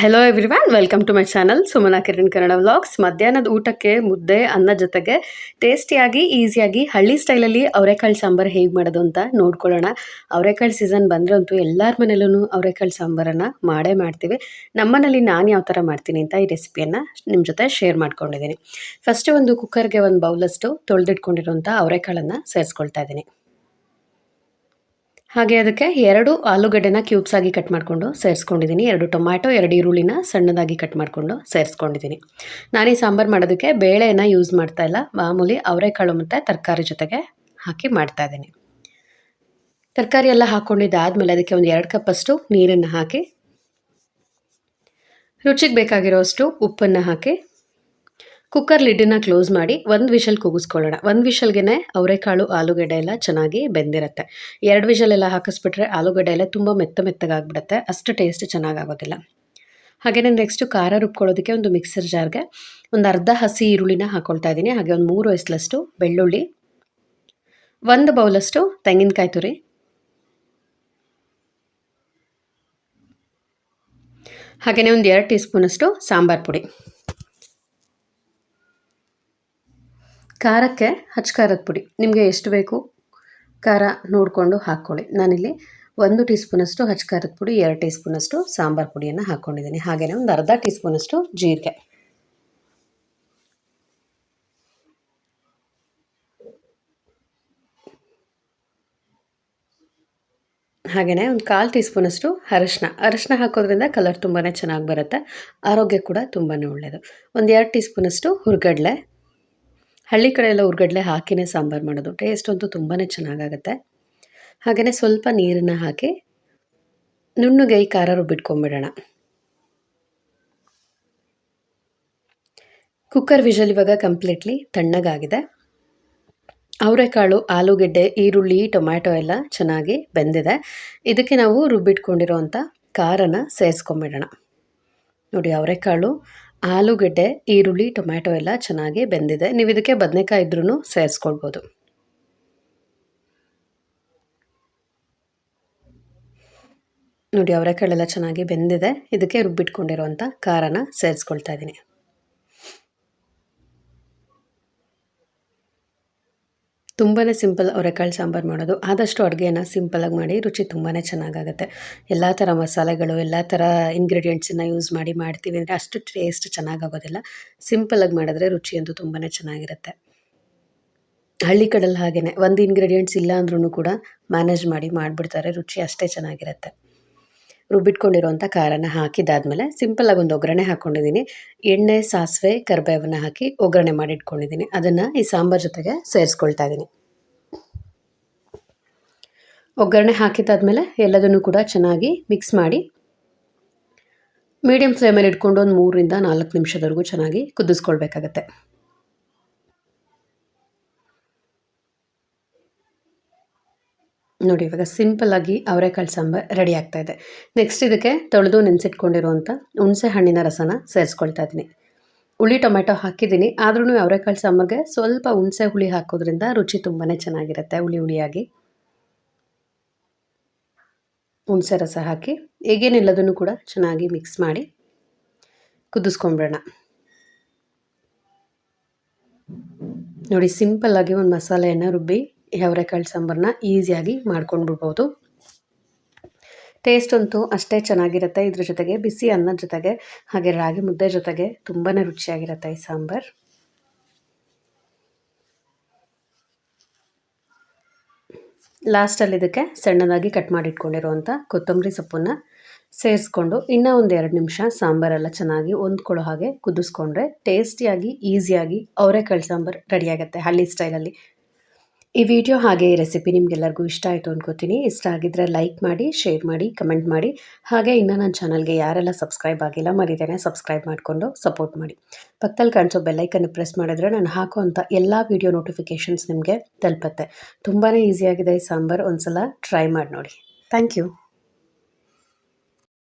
Hello van welcome to my channel Sumana Kiran Kannada vlogs ಮಧ್ಯಾಹ್ನದ ಊಟಕ್ಕೆ ಮುದ್ದೆ, ಅನ್ನ ಜೊತೆಗೆ ಟೇಸ್ಟಿಯಾಗಿ ಈಸಿಯಾಗಿ ಹಳ್ಳಿ ಸ್ಟೈಲಲ್ಲಿ ಅವರೆಕಾಳು ಸಾಂಬಾರು ಹೇಗೆ ಮಾಡೋದು ಅಂತ ನೋಡ್ಕೊಳ್ಳೋಣ. ಅವರೆಕಾಳು ಸೀಸನ್ ಬಂದ್ರಂತೂ ಎಲ್ಲರ ಮನೇಲೂ ಅವರೆಕಾಳು ಸಾಂಬಾರನ್ನು ಮಾಡೇ ಮಾಡ್ತೀವಿ. ನಮ್ಮನೇಲಿ ನಾನು ಯಾವ ಥರ ಮಾಡ್ತೀನಿ ಅಂತ ಈ ರೆಸಿಪಿಯನ್ನು ನಿಮ್ಮ ಜೊತೆ ಶೇರ್ ಮಾಡ್ಕೊಂಡಿದ್ದೀನಿ. ಫಸ್ಟ್ ಒಂದು ಕುಕ್ಕರ್ಗೆ ಒಂದು ಬೌಲಷ್ಟು ತೊಳೆದಿಟ್ಕೊಂಡಿರುವಂಥ ಅವರೆಕಾಳನ್ನು ಸೇರಿಸ್ಕೊಳ್ತಾ ಇದ್ದೀನಿ. ಹಾಗೆ ಅದಕ್ಕೆ ಎರಡು ಆಲೂಗಡ್ಡೆನ ಕ್ಯೂಬ್ಸ್ ಆಗಿ ಕಟ್ ಮಾಡಿಕೊಂಡು ಸೇರಿಸ್ಕೊಂಡಿದ್ದೀನಿ ಎರಡು ಟೊಮ್ಯಾಟೊ, ಎರಡು ಈರುಳ್ಳಿನ ಸಣ್ಣದಾಗಿ ಕಟ್ ಮಾಡಿಕೊಂಡು ಸೇರಿಸ್ಕೊಂಡಿದ್ದೀನಿ ನಾನು ಈ ಸಾಂಬಾರು ಮಾಡೋದಕ್ಕೆ ಬೇಳೆನ ಯೂಸ್ ಮಾಡ್ತಾ ಇಲ್ಲ. ಮಾಮೂಲಿ ಅವರೆಕಾಳು ಮತ್ತು ತರಕಾರಿ ಜೊತೆಗೆ ಹಾಕಿ ಮಾಡ್ತಾ ಇದ್ದೀನಿ. ತರಕಾರಿ ಎಲ್ಲ ಹಾಕ್ಕೊಂಡಿದ್ದಾದಮೇಲೆ ಅದಕ್ಕೆ ಒಂದು ಎರಡು ಕಪ್ಪಷ್ಟು ನೀರನ್ನು ಹಾಕಿ, ರುಚಿಗೆ ಬೇಕಾಗಿರೋಷ್ಟು ಉಪ್ಪನ್ನು ಹಾಕಿ ಕುಕ್ಕರ್ ಲಿಡ್ಡನ್ನ ಕ್ಲೋಸ್ ಮಾಡಿ ಒಂದು ವಿಷಲ್ ಕೂಗಿಸ್ಕೊಳ್ಳೋಣ. ಒಂದು ವಿಷಲ್ಗೆ ಅವರೆಕಾಳು ಆಲೂಗಡ್ಡೆ ಎಲ್ಲ ಚೆನ್ನಾಗಿ ಬೆಂದಿರುತ್ತೆ. ಎರಡು ವಿಷಲ್ ಎಲ್ಲ ಹಾಕಿಸ್ಬಿಟ್ರೆ ಆಲೂಗಡ್ಡೆ ಎಲ್ಲ ತುಂಬ ಮೆತ್ತ ಮೆತ್ತಗಾಗ್ಬಿಡುತ್ತೆ. ಅಷ್ಟು ಟೇಸ್ಟ್ ಚೆನ್ನಾಗಾಗೋದಿಲ್ಲ. ಹಾಗೆಯೇ ನೆಕ್ಸ್ಟು ಖಾರ ರುಬ್ಕೊಳ್ಳೋದಕ್ಕೆ ಒಂದು ಮಿಕ್ಸರ್ ಜಾರ್ಗೆ ಒಂದು ಅರ್ಧ ಹಸಿ ಈರುಳ್ಳಿನ ಹಾಕ್ಕೊಳ್ತಾ ಇದ್ದೀನಿ. ಹಾಗೆ ಒಂದು ಮೂರು ವಯಸ್ಸಲಷ್ಟು ಬೆಳ್ಳುಳ್ಳಿ, ಒಂದು ಬೌಲಷ್ಟು ತೆಂಗಿನಕಾಯಿ ತುರಿ ಹಾಗೆಯೇ ಒಂದು ಎರಡು ಟೀ ಸ್ಪೂನಷ್ಟು ಸಾಂಬಾರು ಪುಡಿ. ಖಾರಕ್ಕೆ ಹಚ್ಚ ಖಾರದ ಪುಡಿ. ನಿಮಗೆ ಎಷ್ಟು ಬೇಕು? ಖಾರ ನೋಡಿಕೊಂಡು ಹಾಕ್ಕೊಳ್ಳಿ. ನಾನಿಲ್ಲಿ ಒಂದು ಟೀ ಸ್ಪೂನಷ್ಟು ಹಚ್ಚ ಖಾರದ ಪುಡಿ, ಎರಡು ಟೀ ಸ್ಪೂನಷ್ಟು ಸಾಂಬಾರು ಪುಡಿಯನ್ನು ಹಾಕ್ಕೊಂಡಿದ್ದೀನಿ. ಹಾಗೆಯೇ ಒಂದು ಅರ್ಧ ಟೀ ಸ್ಪೂನಷ್ಟು ಜೀರಿಗೆ. ಹಾಗೆಯೇ ಒಂದು ಕಾಲು ಟೀ ಸ್ಪೂನಷ್ಟು ಅರಶಿನ. ಅರಶಿನ ಹಾಕೋದ್ರಿಂದ ಕಲರ್ ತುಂಬಾ ಚೆನ್ನಾಗಿ ಬರುತ್ತೆ. ಆರೋಗ್ಯ ಕೂಡ ತುಂಬಾ ಒಳ್ಳೆಯದು ಒಂದು ಎರಡು ಟೀ ಸ್ಪೂನಷ್ಟು ಹುರ್ಗಡ್ಲೆ ಹಳ್ಳಿ ಕಡೆ ಎಲ್ಲ ಉರ್ಗಡ್ಲೆ ಹಾಕಿನೇ ಸಾಂಬಾರು ಮಾಡೋದು. ಟೇಸ್ಟ್ ಅಂತೂ ತುಂಬಾ ಚೆನ್ನಾಗಾಗತ್ತೆ. ಹಾಗೆಯೇ ಸ್ವಲ್ಪ ನೀರನ್ನು ಹಾಕಿ ನುಣ್ಣುಗೈ ಖಾರ ರುಬ್ಬಿಟ್ಕೊಂಬಿಡೋಣ. ಕುಕ್ಕರ್ ವಿಷಲ್ ಇವಾಗ ಕಂಪ್ಲೀಟ್ಲಿ ತಣ್ಣಗಾಗಿದೆ. ಅವರೆಕಾಳು, ಆಲೂಗೆಡ್ಡೆ, ಈರುಳ್ಳಿ, ಟೊಮ್ಯಾಟೊ ಎಲ್ಲ ಚೆನ್ನಾಗಿ ಬೆಂದಿದೆ. ಇದಕ್ಕೆ ನಾವು ರುಬ್ಬಿಟ್ಕೊಂಡಿರೋವಂಥ ಖಾರನ ಸೇರಿಸ್ಕೊಂಬಿಡೋಣ. ನೋಡಿ ಅವರೆಕಾಳು ಆಲೂಗಡ್ಡೆ, ಈರುಳ್ಳಿ, ಟೊಮ್ಯಾಟೊ ಎಲ್ಲ ಚೆನ್ನಾಗಿ ಬೆಂದಿದೆ. ನೀವು ಇದಕ್ಕೆ ಬದನೆಕಾಯಿ ಇದ್ರೂ ಸೇರಿಸ್ಕೊಳ್ಬೋದು. ನೋಡಿ, ಅವರೆಕಾಳೆಲ್ಲ ಚೆನ್ನಾಗಿ ಬೆಂದಿದೆ. ಇದಕ್ಕೆ ರುಬ್ಬಿಟ್ಕೊಂಡಿರುವಂಥ ಖಾರನ ಸೇರಿಸ್ಕೊಳ್ತಾ ಇದ್ದೀನಿ. ತುಂಬಾ ಸಿಂಪಲ್ ಅವರೆಕಾಳು ಸಾಂಬಾರು ಮಾಡೋದು. ಆದಷ್ಟು ಅಡುಗೆನ ಸಿಂಪಲಾಗಿ ಮಾಡಿ ರುಚಿ ತುಂಬಾ ಚೆನ್ನಾಗಾಗುತ್ತೆ. ಎಲ್ಲ ಥರ ಮಸಾಲೆಗಳು, ಎಲ್ಲ ಥರ ಇಂಗ್ರೀಡಿಯೆಂಟ್ಸನ್ನು ಯೂಸ್ ಮಾಡಿ ಮಾಡ್ತೀವಿ ಅಂದರೆ ಅಷ್ಟು ಟೇಸ್ಟ್ ಚೆನ್ನಾಗಾಗೋದಿಲ್ಲ. ಸಿಂಪಲಾಗಿ ಮಾಡಿದ್ರೆ ರುಚಿ ಅಂತೂ ತುಂಬಾ ಚೆನ್ನಾಗಿರುತ್ತೆ. ಹಳ್ಳಿ ಕಡಲ್ಲಿ ಹಾಗೆಯೇ ಒಂದು ಇಂಗ್ರೀಡಿಯೆಂಟ್ಸ್ ಇಲ್ಲ ಅಂದ್ರೂ ಕೂಡ ಮ್ಯಾನೇಜ್ ಮಾಡಿ ಮಾಡಿಬಿಡ್ತಾರೆ. ರುಚಿ ಅಷ್ಟೇ ಚೆನ್ನಾಗಿರುತ್ತೆ. ರುಬ್ಬಿಟ್ಕೊಂಡಿರುವಂಥ ಖಾರನ ಹಾಕಿದಾದ್ಮೇಲೆ ಸಿಂಪಲ್ಲಾಗಿ ಒಂದು ಒಗ್ಗರಣೆ ಹಾಕ್ಕೊಂಡಿದ್ದೀನಿ. ಎಣ್ಣೆ, ಸಾಸಿವೆ, ಕರಿಬೇವನ್ನು ಹಾಕಿ ಒಗ್ಗರಣೆ ಮಾಡಿಟ್ಕೊಂಡಿದ್ದೀನಿ. ಅದನ್ನು ಈ ಸಾಂಬಾರು ಜೊತೆಗೆ ಸೇರಿಸ್ಕೊಳ್ತಾ ಇದ್ದೀನಿ. ಒಗ್ಗರಣೆ ಹಾಕಿದಾದ್ಮೇಲೆ ಎಲ್ಲದನ್ನು ಕೂಡ ಚೆನ್ನಾಗಿ ಮಿಕ್ಸ್ ಮಾಡಿ ಮೀಡಿಯಮ್ ಫ್ಲೇಮಲ್ಲಿ ಇಟ್ಕೊಂಡು ಒಂದು ಮೂರರಿಂದ ನಾಲ್ಕು ನಿಮಿಷದವರೆಗೂ ಚೆನ್ನಾಗಿ ಕುದಿಸ್ಕೊಳ್ಬೇಕಾಗತ್ತೆ. ನೋಡಿ, ಇವಾಗ ಸಿಂಪಲ್ಲಾಗಿ ಅವರೆಕಾಳು ಸಾಂಬಾರು ರೆಡಿ ಆಗ್ತಾ ಇದೆ. ನೆಕ್ಸ್ಟ್ ಇದಕ್ಕೆ ತೊಳೆದು ನೆನೆಸಿಟ್ಕೊಂಡಿರುವಂಥ ಹುಣಸೆ ಹಣ್ಣಿನ ರಸನ ಸೇರಿಸ್ಕೊಳ್ತಾ ಇದ್ದೀನಿ. ಹುಳಿ ಟೊಮೆಟೊ ಹಾಕಿದ್ದೀನಿ. ಆದ್ರೂ ಅವರೆಕಾಳು ಸಾಂಬಾರ್ಗೆ ಸ್ವಲ್ಪ ಹುಣಸೆ ಹುಳಿ ಹಾಕೋದ್ರಿಂದ ರುಚಿ ತುಂಬಾ ಚೆನ್ನಾಗಿರುತ್ತೆ ಹುಳಿ ಹುಳಿಯಾಗಿ. ಹುಣಸೆ ರಸ ಹಾಕಿ ಹೇಗೇನಿಲ್ಲದನ್ನು ಕೂಡ ಚೆನ್ನಾಗಿ ಮಿಕ್ಸ್ ಮಾಡಿ ಕುದಿಸ್ಕೊಂಬಿಡೋಣ ನೋಡಿ ಸಿಂಪಲ್ಲಾಗಿ ಒಂದು ಮಸಾಲೆಯನ್ನು ರುಬ್ಬಿ ಅವರೆಕಾಳು ಸಾಂಬಾರನ್ನ ಈಸಿಯಾಗಿ ಮಾಡ್ಕೊಂಡ್ಬಿಡ್ಬೋದು. ಟೇಸ್ಟ್ ಅಂತೂ ಅಷ್ಟೇ ಚೆನ್ನಾಗಿರುತ್ತೆ ಇದ್ರ ಜೊತೆಗೆ ಬಿಸಿ ಅನ್ನದ ಜೊತೆಗೆ, ಹಾಗೆ ರಾಗಿ ಮುದ್ದೆ ಜೊತೆಗೆ ತುಂಬಾ ರುಚಿಯಾಗಿರುತ್ತೆ ಈ ಸಾಂಬಾರ್. ಲಾಸ್ಟಲ್ಲಿ ಇದಕ್ಕೆ ಸಣ್ಣದಾಗಿ ಕಟ್ ಮಾಡಿಟ್ಕೊಂಡಿರುವಂಥ ಕೊತ್ತಂಬರಿ ಸೊಪ್ಪನ್ನು ಸೇರಿಸ್ಕೊಂಡು ಇನ್ನೂ ಒಂದು ಎರಡು ನಿಮಿಷ ಸಾಂಬಾರೆಲ್ಲ ಚೆನ್ನಾಗಿ ಹೊಂದ್ಕೊಳ್ಳೋ ಹಾಗೆ ಕುದಿಸ್ಕೊಂಡ್ರೆ ಟೇಸ್ಟಿಯಾಗಿ ಈಸಿಯಾಗಿ ಅವರೆಕಾಳು ಸಾಂಬಾರು ರೆಡಿಯಾಗುತ್ತೆ ಹಳ್ಳಿ ಸ್ಟೈಲಲ್ಲಿ ಈ ವಿಡಿಯೋ ಹಾಗೆ ಈ ರೆಸಿಪಿ ನಿಮಗೆಲ್ಲರಿಗೂ ಇಷ್ಟ ಆಯಿತು ಅನ್ಕೋತೀನಿ. ಇಷ್ಟ ಆಗಿದ್ದರೆ ಲೈಕ್ ಮಾಡಿ, ಶೇರ್ ಮಾಡಿ, ಕಮೆಂಟ್ ಮಾಡಿ. ಹಾಗೆ ಇನ್ನು ನನ್ನ ಚಾನಲ್ಗೆ ಯಾರೆಲ್ಲ ಸಬ್ಸ್ಕ್ರೈಬ್ ಆಗಿಲ್ಲ, ಮರಿದೇನೆ ಸಬ್ಸ್ಕ್ರೈಬ್ ಮಾಡಿಕೊಂಡು ಸಪೋರ್ಟ್ ಮಾಡಿ. ಪಕ್ಕದಲ್ಲಿ ಕಾಣಿಸೋ ಬೆಲ್ಲೈಕನ್ನು ಪ್ರೆಸ್ ಮಾಡಿದ್ರೆ ನಾನು ಹಾಕುವಂಥ ಎಲ್ಲ ವೀಡಿಯೋ ನೋಟಿಫಿಕೇಷನ್ಸ್ ನಿಮಗೆ ತಲುಪತ್ತೆ. ತುಂಬಾ ಈಸಿಯಾಗಿದೆ ಈ ಸಾಂಬಾರು. ಒಂದು ಸಲ ಟ್ರೈ ಮಾಡಿ ನೋಡಿ. Thank you.